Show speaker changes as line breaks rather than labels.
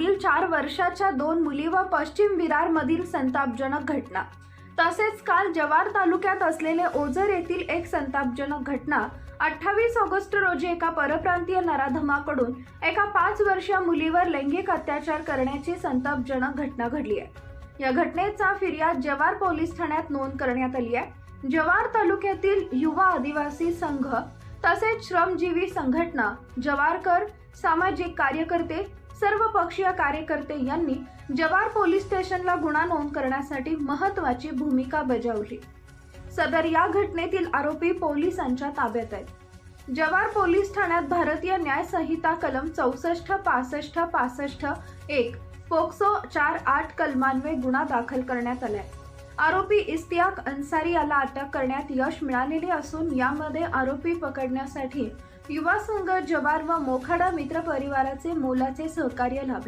मधील चार वर्षाच्या दोन मुली व पश्चिम विरार मधील संतापजनक घटना. तसेच काल जवार तालुक्यात असलेले ओझर येथील एक संतापजनक घटना. अठ्ठावीस ऑगस्ट रोजी एका परप्रांतीय नराधमाकडून एका पाच वर्षीय मुलीवर लैंगिक अत्याचार करण्याची संतापजनक घटना घडली आहे. या घटनेचा फिर्याद जवार पोलीस ठाण्यात नोंद करण्यात आली आहे. जवार तालुक्यातील युवा आदिवासी संघ तसेच श्रमजीवी संघटना जवारकर सामाजिक कार्यकर्ते सर्व पक्षीय कार्यकर्ते यांनी जवार पोलीस स्टेशनला गुन्हा नोंद करण्यासाठी महत्वाची भूमिका बजावली. सदर या घटनेतील आरोपी पोलिसांच्या ताब्यात आहेत. जवार पोलीस ठाण्यात भारतीय न्याय संहिता कलम चौसष्ट पासष्ट पासष्ट एक पोक्सो चार आठ कलमान्वये गुन्हा दाखल करण्यात आलाय. आरोपी इस्तियाक अन्सारी याला अटक करण्यात यश मिळालेले असून यामध्ये आरोपी पकडण्यासाठी युवा संघ जवार व मोखाडा मित्र परिवाराचे मोलाचे सहकार्य लाभले.